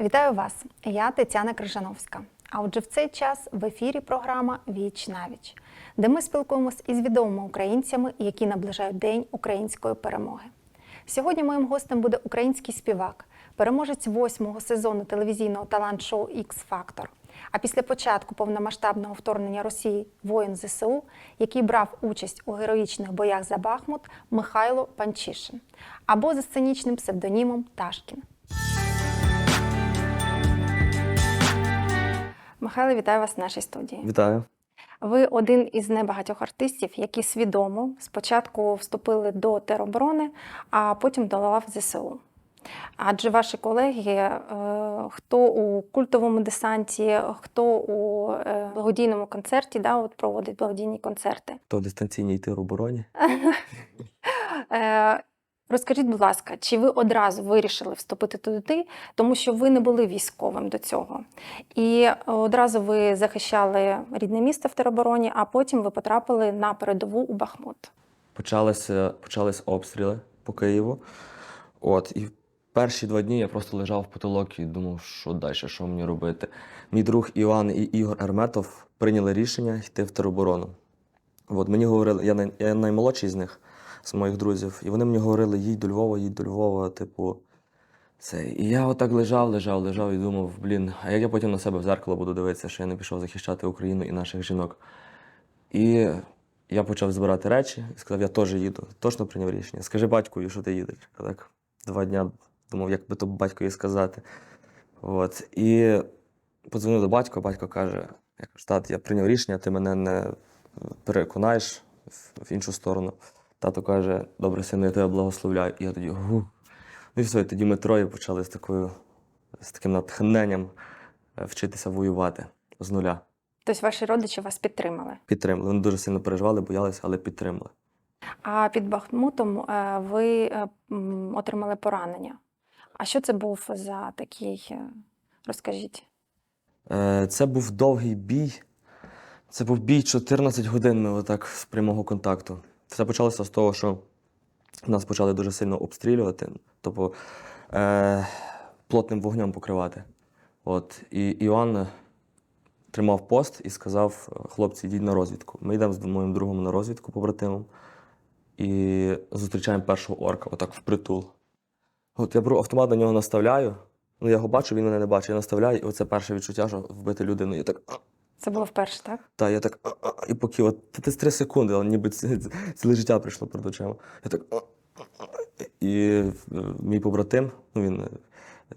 Вітаю вас! Я Тетяна Крижановська. А отже, в цей час в ефірі програма Віч на віч, де ми спілкуємось із відомими українцями, які наближають День української перемоги. Сьогодні моїм гостем буде український співак, переможець восьмого сезону телевізійного талант-шоу X Factor. А після початку повномасштабного вторгнення Росії воїн ЗСУ, який брав участь у героїчних боях за Бахмут, Михайло Панчишин, або за сценічним псевдонімом Ташкін. Михайло, вітаю вас в нашій студії. Вітаю. Ви один із небагатьох артистів, які свідомо спочатку вступили до тероборони, а потім до лав ЗСУ. Адже ваші колеги, е, хто у культовому десанті, хто у е, благодійному концерті, да, от проводить благодійні концерти. То дистанційній тир обороні. Е, Розкажіть, будь ласка, чи ви одразу вирішили вступити туди, тому що ви не були військовим до цього? І одразу ви захищали рідне місто в теробороні, а потім ви потрапили на передову у Бахмут. Почалися, почались обстріли по Києву. От, і перші два дні я просто лежав в потолок і думав, що далі, що мені робити. Мій друг Іван і Ігор Ерметов прийняли рішення йти в тероборону. От, мені говорили, я, най, я наймолодший з них, з моїх друзів, і вони мені говорили, їдь до Львова, їдь до Львова, типу. Це. І я отак лежав, лежав, лежав і думав, блін, а як я потім на себе в зеркало буду дивитися, що я не пішов захищати Україну і наших жінок. І я почав збирати речі і сказав, я теж їду. Точно прийняв рішення. Скажи батькові, що ти їдеш. Я так два дня думав, як би то батькові сказати. От. І подзвонив до батька, батько каже: я кажу, тат, я прийняв рішення, ти мене не переконаєш в- іншу сторону. Тато каже, добре, сину, я тебе благословляю. І я тоді гу. Ну і все, і тоді ми троє почали з такою, з таким натхненням е, вчитися воювати з нуля. Тобто ваші родичі вас підтримали. Підтримали. Вони дуже сильно переживали, боялися, але підтримали. А під Бахмутом е, ви е, отримали поранення. А що це був за такий? Розкажіть. Це був довгий бій. Це був бій 14 годин ми отак з прямого контакту. Все почалося з того, що нас почали дуже сильно обстрілювати, тобто е, плотним вогнем покривати. От. І Іван тримав пост і сказав: хлопці, йдіть на розвідку. Ми йдемо з моїм другом на розвідку побратимом і зустрічаємо першого орка, отак впритул. От я автомат на нього наставляю. Ну, я його бачу, він мене не бачить. Я наставляю, і оце перше відчуття, що вбити людину. Я так. Це було вперше, так? Та я так. І поки от це три секунди, але ніби ці- ці- ціле життя прийшло перед очима. Я так. І е, мій побратим, ну він е,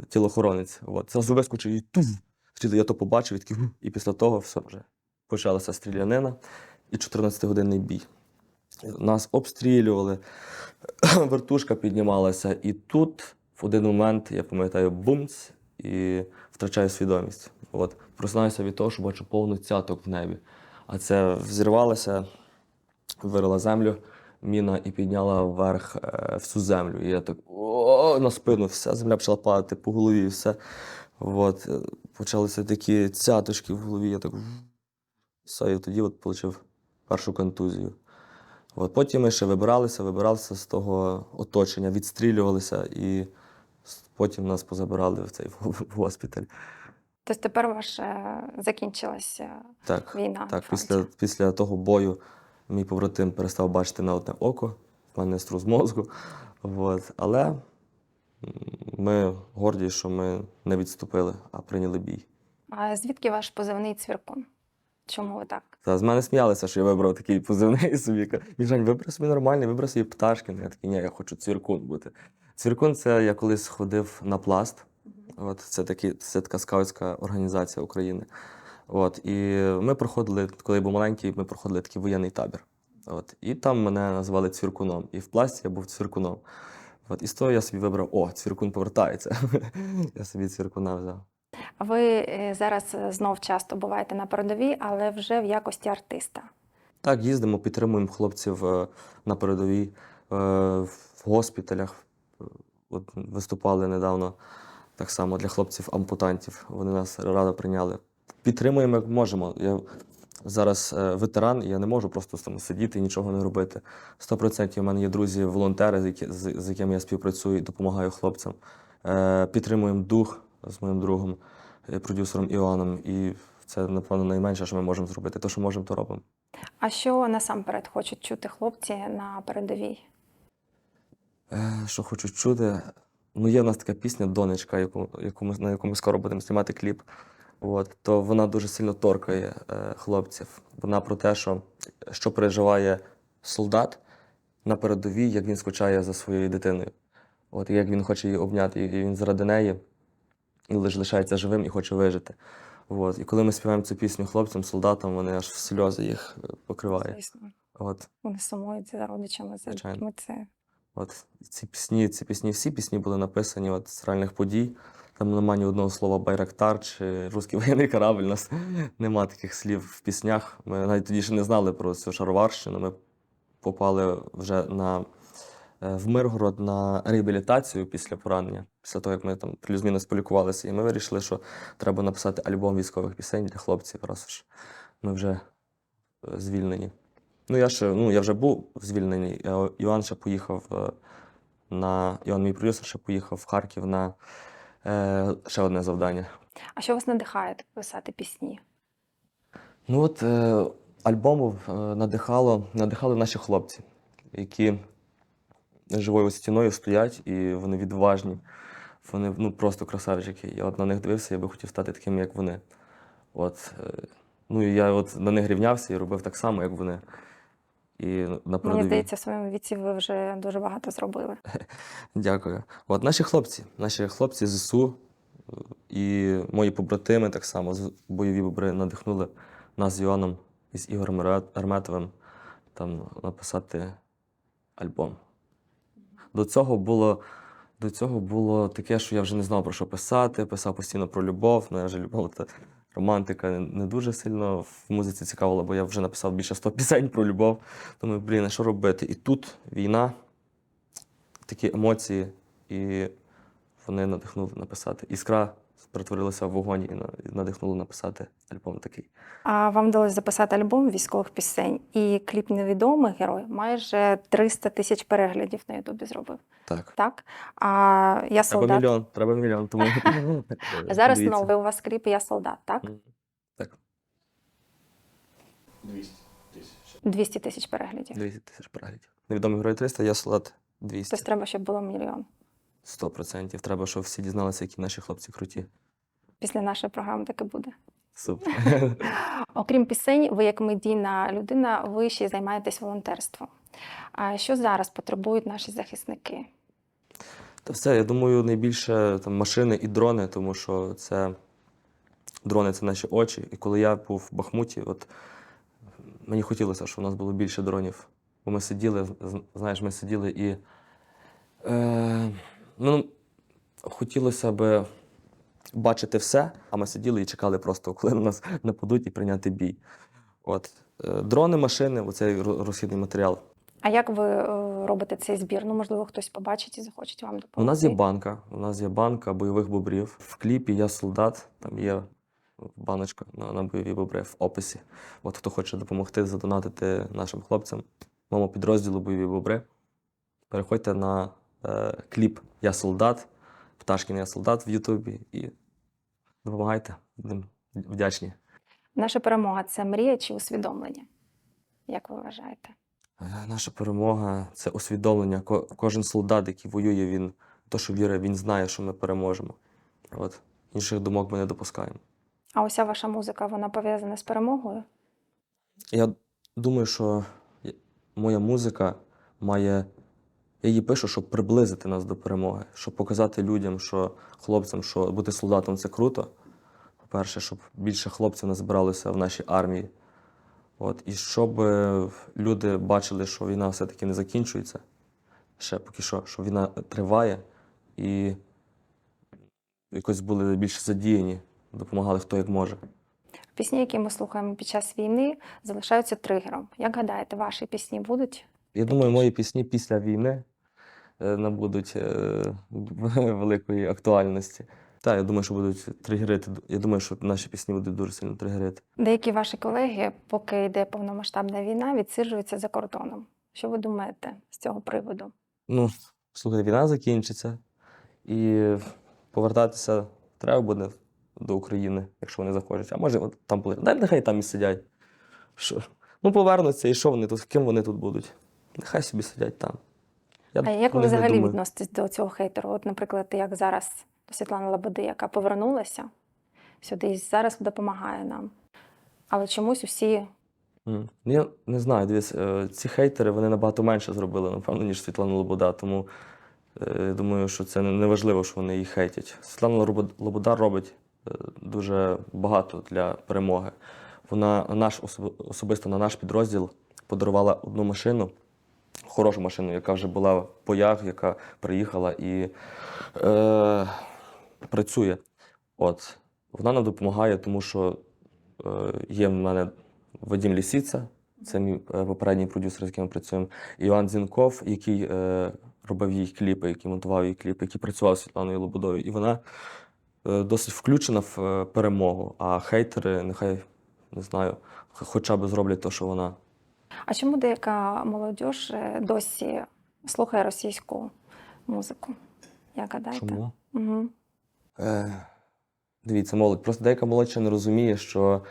тілохоронець, от, зразу вискочив і. Хотів, Я то побачив, і такий, і після того все вже почалася стрілянина і 14-годинний бій. Нас обстрілювали, вертушка піднімалася, і тут в один момент, я пам'ятаю, бумц, і втрачаю свідомість. От, просинаюся від того, що бачу повну цяток в небі. А це взірвалося, вирила землю, міна і підняла вверх е, всю землю. І я так о, на спину, вся земля почала падати по голові, все. От, е, почалися такі цяточки в голові. Я так все, і тоді от отримав першу контузію. От, потім ми ще вибиралися, вибиралися з того оточення, відстрілювалися, і потім нас позабирали в цей в госпіталь. Тобто тепер ваша закінчилася Так, війна. так після, після того бою мій побратим перестав бачити на одне око, в мене струс мозку. От. Але ми горді, що ми не відступили, а прийняли бій. А звідки ваш позивний цвіркун? Чому ви так? Та з мене сміялися, що я вибрав такий позивний собі. Міжань, вибрав собі нормальний, вибрав собі пташкін. Я такий, ні, я хочу цвіркун бути. Цвіркун це я колись ходив на пласт. От, це, такі, це така скаутська організація України. От, і ми проходили, коли я був маленький, ми проходили такий воєнний табір. От, і там мене назвали цвіркуном. І в пласті я був цвіркуном. От, і з того я собі вибрав: о, цвіркун повертається. я собі цвіркуна взяв. Ви е, зараз е, знов часто буваєте на передовій, але вже в якості артиста. Так, їздимо, підтримуємо хлопців е, на передовій, в госпіталях. От виступали недавно так само для хлопців-ампутантів. Вони нас радо прийняли. Підтримуємо як можемо. Я зараз е, ветеран, я не можу просто там сидіти і нічого не робити. 100% у мене є друзі-волонтери, з, які, з, з якими я співпрацюю і допомагаю хлопцям. Е, підтримуємо дух з моїм другом, е, продюсером Іоанном. І це, напевно, найменше, що ми можемо зробити. Те, що можемо, то робимо. А що насамперед хочуть чути хлопці на передовій? Що хочу чути. Ну, є в нас така пісня Донечка, яку, яку ми, на яку ми скоро будемо знімати кліп. От, то вона дуже сильно торкає е, хлопців. Вона про те, що, що переживає солдат на передовій, як він скучає за своєю дитиною. От, як він хоче її обняти, і він заради неї і лише лишається живим і хоче вижити. От. І коли ми співаємо цю пісню хлопцям, солдатам, вони аж в сльози їх е, покриває. Звісно, От. вони сумують за родичами, за дітьми. Це От ці пісні, ці пісні, всі пісні були написані от, з реальних подій. Там немає ні одного слова Байрактар чи Руський воєнний корабль. У нас нема таких слів в піснях. Ми навіть тоді ще не знали про цю шароварщину. Ми попали вже на, е, в Миргород на реабілітацію після поранення, після того, як ми там плюс-мінус полікувалися. І ми вирішили, що треба написати альбом військових пісень для хлопців, раз ж ми вже е, звільнені. Ну, я ще, ну, я вже був звільнений. Іван ще поїхав е, на. Іван, мій продюсер, ще поїхав в Харків на е, ще одне завдання. а що вас надихає писати пісні? Ну от е, альбому е, надихало, надихали наші хлопці, які живою стіною стоять і вони відважні. Вони ну, просто красавчики. Я от на них дивився, я би хотів стати таким, як вони. От, е, ну і я от на них рівнявся і робив так само, як вони. І на Мені здається, в своєму віці ви вже дуже багато зробили. Дякую. От наші хлопці, наші хлопці ЗСУ е, і мої побратими так само бойові бобри надихнули нас з Іоанном і з Ігорем Ре- Арметовим там написати альбом. До цього було. До цього було таке, що я вже не знав про що писати, писав постійно про любов. Ну, я вже любов романтика не, дуже сильно в музиці цікавила, бо я вже написав більше 100 пісень про любов. Думаю, блін, а що робити? І тут війна, такі емоції, і вони надихнули написати. Іскра перетворилася в вогонь і на- і надихнули написати альбом такий. А вам вдалося записати альбом військових пісень, і кліп невідомий герой майже 300 тисяч переглядів на Ютубі зробив. Так. Так? А я Треба мільйон, треба мільйон. Тому Зараз новий у вас кліп Я солдат, так? Так, 200 тисяч. 200 тисяч переглядів. 200 тисяч переглядів. Невідомий герой 300, я солдат 200. Тобто треба, щоб було мільйон. 100%. Треба, щоб всі дізналися, які наші хлопці круті. Після нашої програми так і буде. Супер. Окрім пісень, ви як медійна людина, ви ще й займаєтесь волонтерством. А що зараз потребують наші захисники? Та все, я думаю, найбільше там машини і дрони, тому що це дрони це наші очі. І коли я був в Бахмуті, от мені хотілося, щоб у нас було більше дронів. Бо ми сиділи, знаєш, ми сиділи і е, ну, хотілося б бачити все, а ми сиділи і чекали просто, коли на нас нападуть і прийняти бій. От. Е, Дрони, машини, оцей розхідний матеріал. А як ви е, робите цей збір? Ну, можливо, хтось побачить і захоче вам допомогти. У нас є банка. У нас є банка бойових бобрів. В кліпі я солдат. Там є баночка на, на бойові бобри в описі. От хто хоче допомогти задонатити нашим хлопцям, моєму підрозділу бойові бобри. Переходьте на е, кліп Я солдат, Пташкін Я солдат в Ютубі і допомагайте. Будемо вдячні. Наша перемога це мрія чи усвідомлення? Як ви вважаєте? Е, Наша перемога це усвідомлення. Кожен солдат, який воює, він то, що вірить, він знає, що ми переможемо. От. Інших думок ми не допускаємо. А уся ваша музика вона пов'язана з перемогою? Я думаю, що моя музика має. Я її пишу, щоб приблизити нас до перемоги, щоб показати людям, що хлопцям, що бути солдатом це круто. По-перше, щоб більше хлопців назбиралося в нашій армії. От, і щоб е, люди бачили, що війна все-таки не закінчується. Ще поки що, що війна триває, і якось були більше задіяні, допомагали хто як може. Пісні, які ми слухаємо під час війни, залишаються тригером. Як гадаєте, ваші пісні будуть? Я думаю, мої пісні після війни набудуть е, великої актуальності. Так, я думаю, що будуть тригерити. Я думаю, що наші пісні будуть дуже сильно тригерити. Деякі ваші колеги, поки йде повномасштабна війна, відсиджуються за кордоном. Що ви думаєте з цього приводу? Ну, слухайте, війна закінчиться, і повертатися треба буде до України, якщо вони захочуть. А може, от там полежать. Дай нехай там і сидять. Що? Ну, повернуться, і що вони тут? Ким вони тут будуть? Нехай собі сидять там. Я А як ви взагалі думаю. відноситесь до цього хейтеру? От, наприклад, як зараз до Світлани Лободи, яка повернулася сюди і зараз допомагає нам. Але чомусь усі Ну, Я не знаю, дивись, е, ці хейтери вони набагато менше зробили, напевно, ніж Світлана Лобода. Тому е, я думаю, що це не не важливо, що вони її хейтять. Світлана Лобода робить е, дуже багато для перемоги. Вона наш особисто на наш підрозділ подарувала одну машину, хорошу машину, яка вже була в боях, яка приїхала і е, працює. От. Вона нам допомагає, тому що е, є в мене Вадим Лісіца, це мій е, попередній продюсер, з яким ми працюємо. Іван Зінков, який е, робив їй кліпи, який монтував її кліпи, який працював з Світланою Лободою. І вона е, досить включена в е, перемогу. А хейтери, нехай не знаю, хоча б зроблять те, що вона. А чому деяка молодь е, досі слухає російську музику? Як гадаєте? Чому? Угу. Е, дивіться, молодь. Просто деяка молодь ще не розуміє, що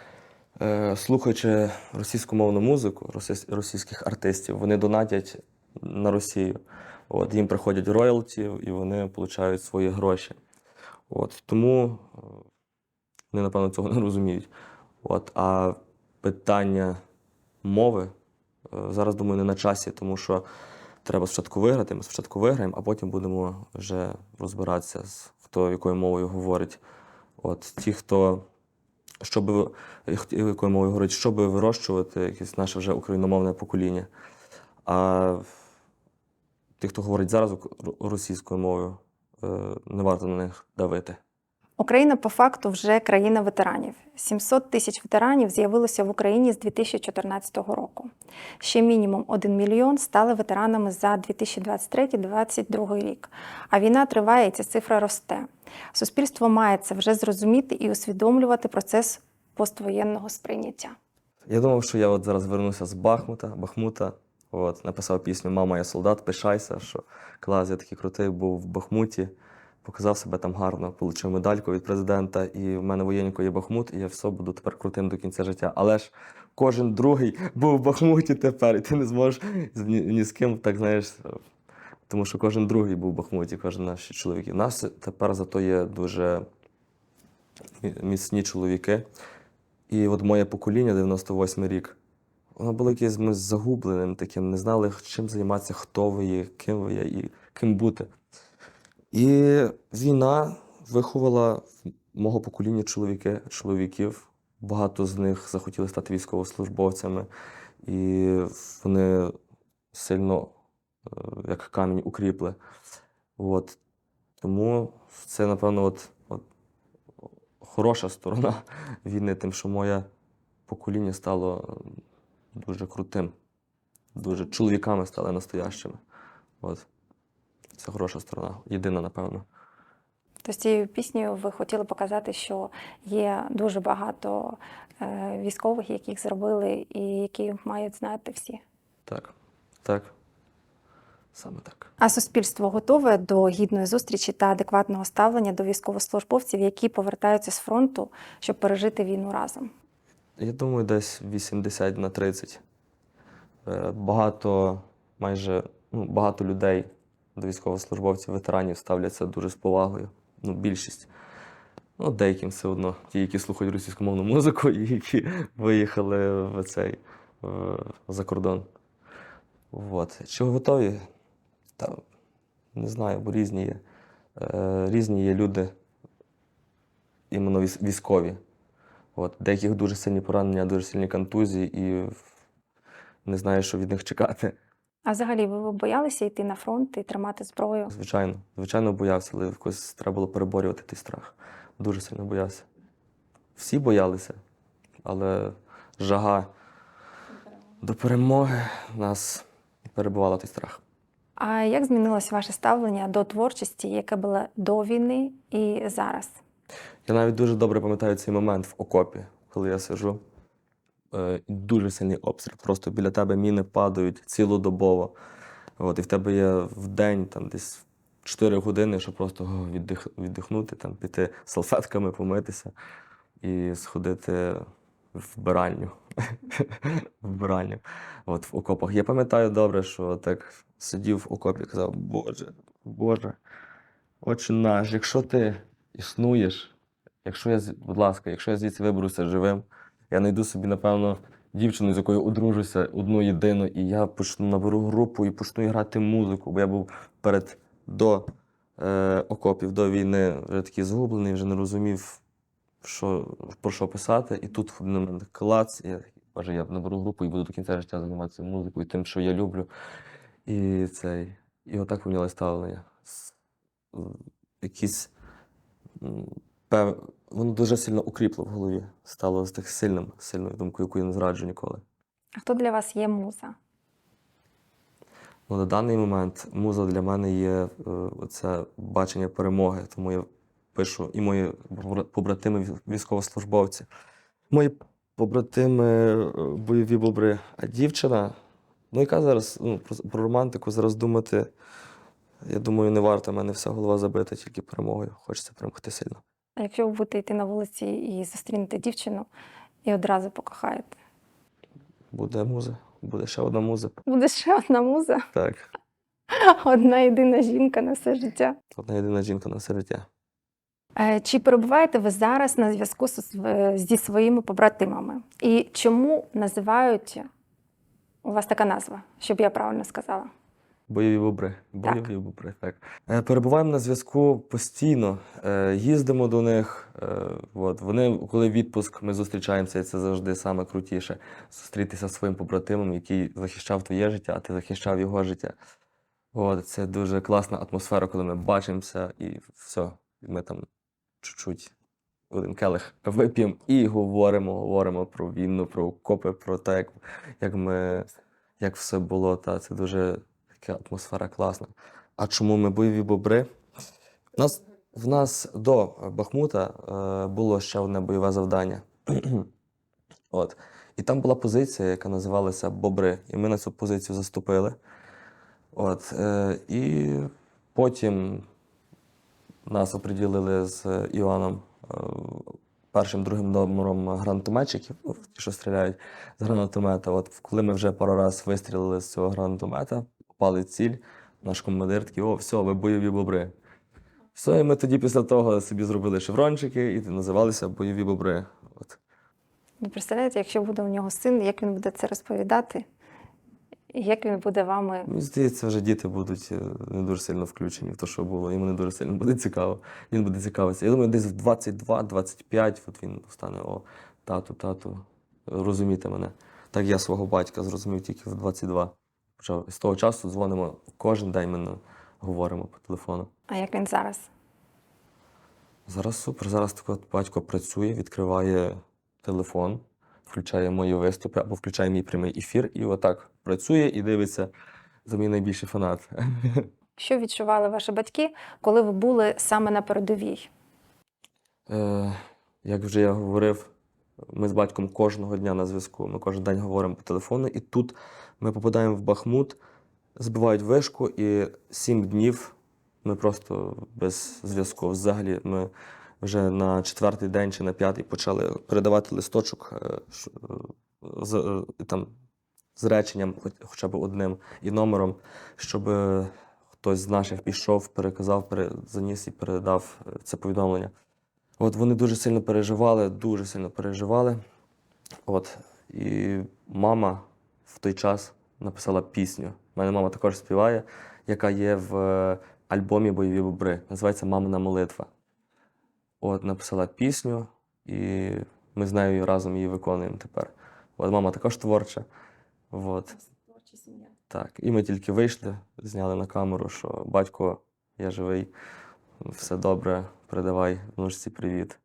е, слухаючи російськомовну музику, російських артистів, вони донатять на Росію. От, їм приходять роялті, і вони отримують свої гроші. От, тому е, вони, напевно, цього не розуміють. От, а питання мови зараз, думаю, не на часі, тому що треба спочатку виграти, ми спочатку виграємо, а потім будемо вже розбиратися, з хто якою мовою говорить. От ті, хто щоб якою мовою говорить, щоб вирощувати якесь наше вже україномовне покоління. А ті, хто говорить зараз російською мовою, е, не варто на них давити. Україна по факту вже країна ветеранів. 700 тисяч ветеранів з'явилося в Україні з 2014 року. Ще мінімум 1 мільйон стали ветеранами за 2023-2022 рік. А війна триває, і ця цифра росте. Суспільство має це вже зрозуміти і усвідомлювати процес поствоєнного сприйняття. Я думав, що я от зараз вернуся з Бахмута, Бахмута. От, написав пісню Мама, я солдат, пишайся, що клас, я такий крутий був в Бахмуті, показав себе там гарно, отримав медальку від президента, і в мене воєннику є Бахмут, і я все буду тепер крутим до кінця життя. Але ж кожен другий був в Бахмуті тепер, і ти не зможеш ні, ні з ким, так знаєш. Тому що кожен другий був в Бахмуті, кожен наш чоловік. У нас тепер зато є дуже міцні чоловіки. І от моє покоління, 98 рік, воно було якимось загубленим таким, не знали, чим займатися, хто ви є, ким ви є і ким бути. І війна виховала мого покоління чоловіки, чоловіків. Багато з них захотіли стати військовослужбовцями, і вони сильно, е, як камінь, укріпли. От. Тому це, напевно, от, от, хороша сторона війни, тим, що моє покоління стало дуже крутим, дуже чоловіками стали настоящими. От. Це хороша сторона. Єдина, напевно. Тобто цією піснею ви хотіли показати, що є дуже багато е, військових, яких зробили, і які мають знати всі. Так. Так. Саме так. А суспільство готове до гідної зустрічі та адекватного ставлення до військовослужбовців, які повертаються з фронту, щоб пережити війну разом. Я думаю, десь 80 на 30. Е, Багато, майже ну, багато людей до військовослужбовців, ветеранів ставляться дуже з повагою. Ну, більшість. Ну, деяким все одно. Ті, які слухають російськомовну музику, і які виїхали в цей в, за кордон. От. Чи готові? Та, не знаю, бо різні є. Е, різні є люди, іменно військові. От, деяких дуже сильні поранення, дуже сильні контузії, і не знаю, що від них чекати. А взагалі, ви боялися йти на фронт і тримати зброю? Звичайно, звичайно, боявся, але якось треба було переборювати той страх. Дуже сильно боявся. Всі боялися, але жага до перемоги нас перебувала той страх. А як змінилось ваше ставлення до творчості, яке було до війни і зараз? Я навіть дуже добре пам'ятаю цей момент в окопі, коли я сижу. Е, дуже сильний обстріл. Просто біля тебе міни падають цілодобово. От, і в тебе є в день там десь 4 години, щоб просто віддих, віддихнути, там, піти салфетками, помитися і сходити в вбиральню. вбиральню. От в окопах. Я пам'ятаю добре, що так сидів в окопі і казав: Боже, Боже, Отче наш, якщо ти існуєш, якщо я, будь ласка, якщо я звідси виберуся живим, я знайду собі, напевно, дівчину, з якою одружуся, одну єдину, і я почну наберу групу і почну грати музику, бо я був перед до е, окопів, до війни вже такий згублений, вже не розумів, що, про що писати. І тут один момент клац, і я такий, я наберу групу і буду до кінця життя займатися музикою, тим, що я люблю. І цей, і отак помінялось ставлення. Якісь пев... воно дуже сильно укріпло в голові, стало з так сильним, сильною думкою, яку я не зраджу ніколи. А хто для вас є муза? Ну, на даний момент муза для мене є е, це бачення перемоги, тому я пишу і мої побратими військовослужбовці. Мої побратими е, бойові бобри, а дівчина, ну яка зараз ну, про, про романтику зараз думати, я думаю, не варто. У мене вся голова забита тільки перемогою. Хочеться перемогти сильно. А якщо ви будете йти на вулиці і зустрінете дівчину і одразу покохаєте? Буде муза, буде ще одна муза. Буде ще одна муза, Так, одна єдина жінка на все життя. одна єдина жінка на все життя. Е, Чи перебуваєте ви зараз на зв'язку зі своїми побратимами? І чому називають у вас така назва, щоб я правильно сказала? Бойові бобри. Бойові бобри, так. Е, Перебуваємо на зв'язку постійно. Е, Їздимо до них. е, От. Вони, коли відпуск, ми зустрічаємося, і це завжди саме крутіше. Зустрітися зі своїм побратимом, який захищав твоє життя, а ти захищав його життя. От. Це дуже класна атмосфера, коли ми бачимося і все. І ми там чуть-чуть один келих вип'ємо і говоримо, говоримо про війну, про окопи, про те, як, як ми як все було, та це дуже така атмосфера класна. А чому ми бойові бобри? У нас, в нас до Бахмута е, було ще одне бойове завдання. От. І там була позиція, яка називалася Бобри. І ми на цю позицію заступили. От. Е, і потім нас оприділили з Іваном е, першим, другим номером гранатометчиків, ну, ті, що стріляють з гранатомета. От коли ми вже пару раз вистрілили з цього гранатомета, попали в ціль, наш командир такий, о, все, ви бойові бобри. Все, і ми тоді після того собі зробили шеврончики і називалися бойові бобри. От. Ви представляєте, якщо буде у нього син, як він буде це розповідати? Як він буде вами Мені здається, вже діти будуть е, не дуже сильно включені в те, що було. Йому не дуже сильно буде цікаво. Він буде цікавитися. Я думаю, десь в 22-25 от він стане, о, тату, тату, розумійте мене. Так я свого батька зрозумів тільки в 22. І з того часу дзвонимо кожен день ми говоримо по телефону. А як він зараз? Зараз супер. Зараз так от батько працює, відкриває телефон, включає мої виступи або включає мій прямий ефір, і отак працює і дивиться. Це мій найбільший фанат. Що відчували ваші батьки, коли ви були саме на передовій? Е, як вже я говорив, ми з батьком кожного дня на зв'язку. Ми кожен день говоримо по телефону, і тут ми попадаємо в Бахмут, збивають вишку, і сім днів ми просто без зв'язку. Взагалі, ми вже на четвертий день чи на п'ятий почали передавати листочок е, е, з, е, там, з реченням, хоча б одним, і номером, щоб хтось з наших пішов, переказав, пере- заніс і передав це повідомлення. От вони дуже сильно переживали, дуже сильно переживали. От. І мама в той час написала пісню. У мене мама також співає, яка є в е, альбомі Бойові бобри. Називається Мамина молитва. От написала пісню, і ми з нею разом її виконуємо тепер. От мама також творча. От. Так. І ми тільки вийшли, зняли на камеру, що батько, я живий, все добре, передавай внучці привіт.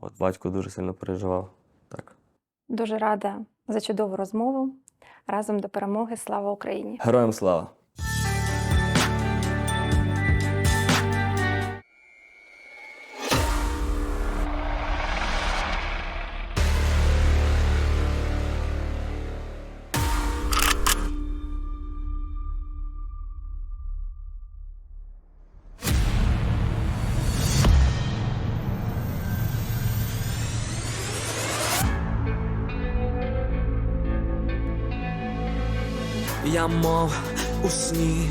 От батько дуже сильно переживав. Так. Дуже рада за чудову розмову. Разом до перемоги. Слава Україні! Героям слава! Я мов у сні,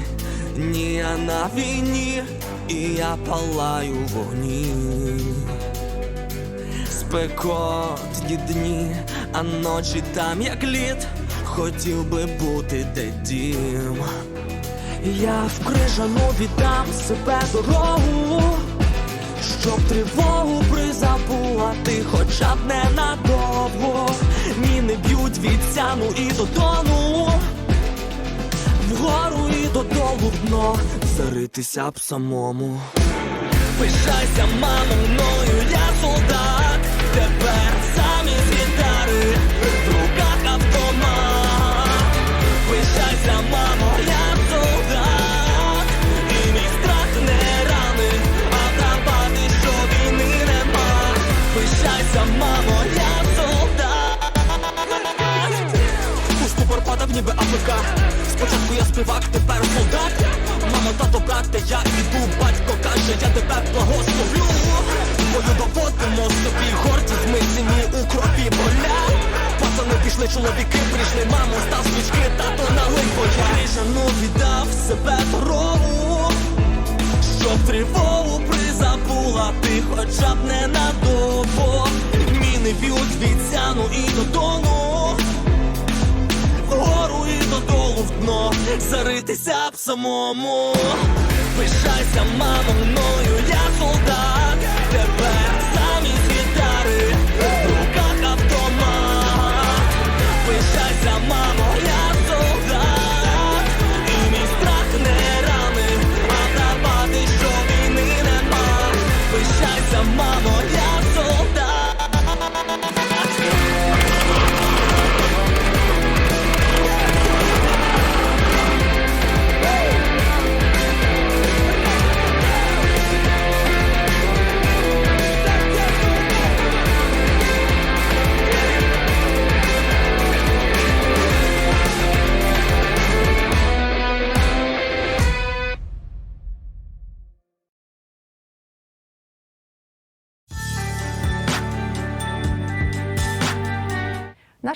ні, я на війні, і я палаю вогні. Спекотні дні, а ночі там як лід, хотів би бути де дім. Я в крижану віддам себе дорогу, щоб тривогу призабувати, хоча б ненадовго. Міни б'ють від сяну і до тону, додолу дно, заритися б самому. Пишайся, мамо, мною, Заритися б самому. Пишайся, мамо, мною, я солдат. Тепер замість гітари В руках автомат. Пишайся, мамо, я солдат. І мій страх не рани. А вдавати, що війни нема. Пишайся, мамо, я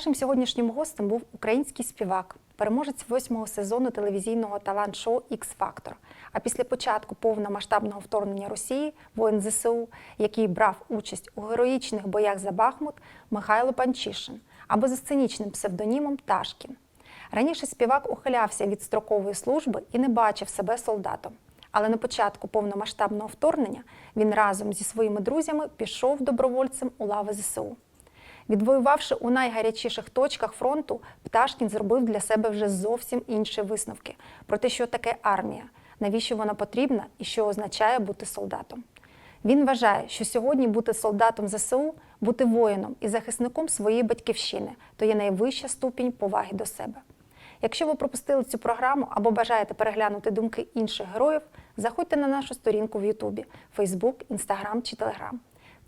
Нашим сьогоднішнім гостем був український співак, переможець восьмого сезону телевізійного талант-шоу Ікс Фактор. А після початку повномасштабного вторгнення Росії воїн ЗСУ, який брав участь у героїчних боях за Бахмут, Михайло Панчишин або за сценічним псевдонімом Ташкін. Раніше співак ухилявся від строкової служби і не бачив себе солдатом. Але на початку повномасштабного вторгнення він разом зі своїми друзями пішов добровольцем у лави ЗСУ. Відвоювавши у найгарячіших точках фронту, Пташкін зробив для себе вже зовсім інші висновки про те, що таке армія, навіщо вона потрібна і що означає бути солдатом. Він вважає, що сьогодні бути солдатом ЗСУ, бути воїном і захисником своєї батьківщини то є найвища ступінь поваги до себе. Якщо ви пропустили цю програму або бажаєте переглянути думки інших героїв, заходьте на нашу сторінку в Ютубі, Фейсбук, Інстаграм чи Телеграм.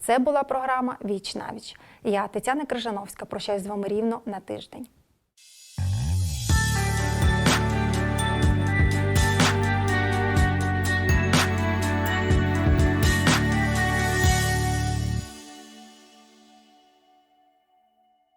Це була програма Віч навіч. Я Тетяна Крижановська. Прощаюсь з вами рівно на тиждень.